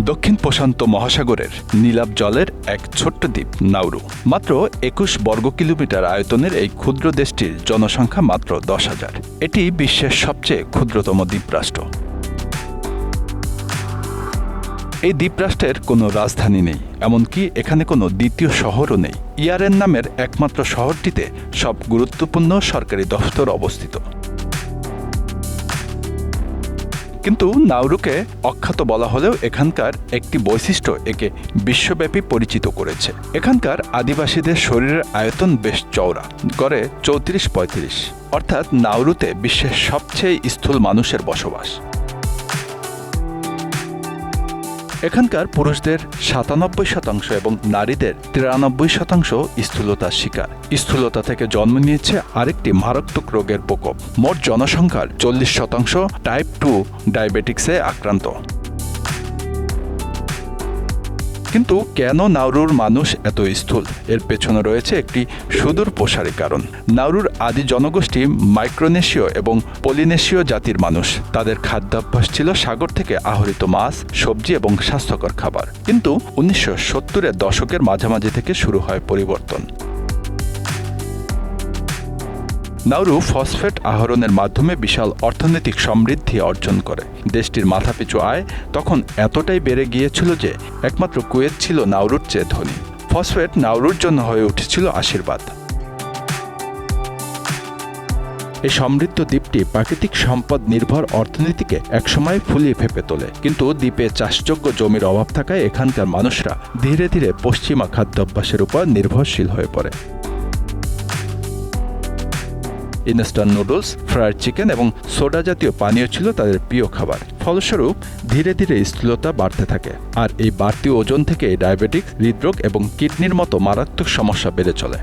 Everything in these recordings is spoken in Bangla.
দক্ষিণ প্রশান্ত মহাসাগরের নীলাভ জলের এক ছোট্ট দ্বীপ, নাউরু। মাত্র একুশ বর্গ কিলোমিটার আয়তনের এই ক্ষুদ্র দেশটির জনসংখ্যা মাত্র দশ হাজার। এটি বিশ্বের সবচেয়ে ক্ষুদ্রতম দ্বীপরাষ্ট্র। এই দ্বীপরাষ্ট্রের কোনো রাজধানী নেই, এমনকি এখানে কোনো দ্বিতীয় শহরও নেই। ইয়ারেন নামের একমাত্র শহরটিতে সব গুরুত্বপূর্ণ সরকারি দফতর অবস্থিত। কিন্তু নাউরুকে অখ্যাত বলা হলেও এখানকার একটি বৈশিষ্ট্য একে বিশ্বব্যাপী পরিচিত করেছে। এখানকার আদিবাসীদের শরীরের আয়তন বেশ চওড়া, গড়ে চৌত্রিশ পঁয়ত্রিশ। অর্থাৎ নাউরুতে বিশ্বের সবচেয়ে স্থূল মানুষের বসবাস। এখানকার পুরুষদের সাতানব্বই শতাংশ এবং নারীদের তিরানব্বই শতাংশ স্থূলতার শিকার। স্থূলতা থেকে জন্ম নিয়েছে আরেকটি মারাত্মক রোগের প্রকোপ। মোট জনসংখ্যার চল্লিশ শতাংশ টাইপ টু ডায়াবেটিক্সে আক্রান্ত। কিন্তু কেন নাউরুর মানুষ এত স্থূল? এর পেছনে রয়েছে একটি সুদূর প্রসারী কারণ। নাউরুর আদি জনগোষ্ঠী মাইক্রোনেশীয় এবং পলিনেশীয় জাতির মানুষ। তাদের খাদ্যাভ্যাস ছিল সাগর থেকে আহরিত মাছ, সবজি এবং স্বাস্থ্যকর খাবার। কিন্তু উনিশশো সত্তরের দশকের মাঝামাঝি থেকে শুরু হয় পরিবর্তন। নাউরু ফসফেট আহরণের মাধ্যমে বিশাল অর্থনৈতিক সমৃদ্ধি অর্জন করে। দেশটির মাথাপিছু আয় তখন এতটাই বেড়ে গিয়েছিল যে একমাত্র কুয়েত ছিল নাউরুর চেয়ে ধনী। ফসফেট নাউরুর জন্য হয়ে উঠেছিল আশীর্বাদ। এই সমৃদ্ধ দ্বীপটি প্রাকৃতিক সম্পদ নির্ভর অর্থনীতিকে একসময় ফুলিয়ে ফেপে তোলে। কিন্তু দ্বীপে চাষযোগ্য জমির অভাব থাকায় এখানকার মানুষরা ধীরে ধীরে পশ্চিমা খাদ্যাভ্যাসের উপর নির্ভরশীল হয়ে পড়ে। ইনস্ট্যান্ট নুডলস, ফ্রায়েড চিকেন এবং সোডা জাতীয় পানীয় ছিল তাদের প্রিয় খাবার। ফলস্বরূপ, ধীরে ধীরে স্থূলতা বাড়তে থাকে আর এই বাড়তি ওজন থেকে ডায়াবেটিস হৃদরোগ এবং কিডনির মতো মারাত্মক সমস্যা বেড়ে চলে।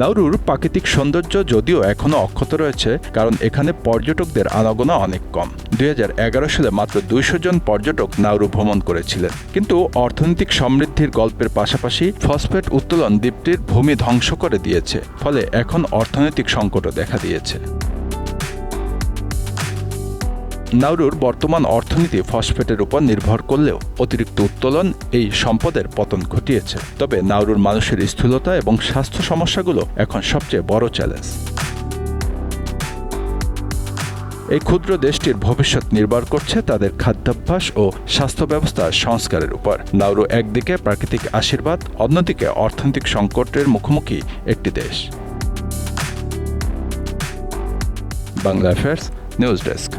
নাউরুর প্রাকৃতিক সৌন্দর্য যদিও এখনও অক্ষত রয়েছে, কারণ এখানে পর্যটকদের আনাগোনা অনেক কম। দুই হাজার এগারো সালে মাত্র দুইশো জন পর্যটক নাউরু ভ্রমণ করেছিলেন। কিন্তু অর্থনৈতিক সমৃদ্ধির গল্পের পাশাপাশি ফসফেট উত্তোলন দ্বীপটির ভূমি ধ্বংস করে দিয়েছে, ফলে এখন অর্থনৈতিক সংকটও দেখা দিয়েছে। নাউরুর বর্তমান অর্থনীতি ফসফেটের উপর নির্ভর করলেও অতিরিক্ত উত্তোলন এই সম্পদের পতন ঘটিয়েছে। তবে নাউরুর মানুষের স্থূলতা এবং স্বাস্থ্য সমস্যাগুলো এখন সবচেয়ে বড় চ্যালেঞ্জ। এই ক্ষুদ্র দেশটির ভবিষ্যৎ নির্ভর করছে তাদের খাদ্যাভ্যাস ও স্বাস্থ্য ব্যবস্থার সংস্কারের উপর। নাউরু একদিকে প্রাকৃতিক আশীর্বাদ, অন্যদিকে অর্থনৈতিক সংকটের মুখোমুখি একটি দেশ। Bangla affairs news desk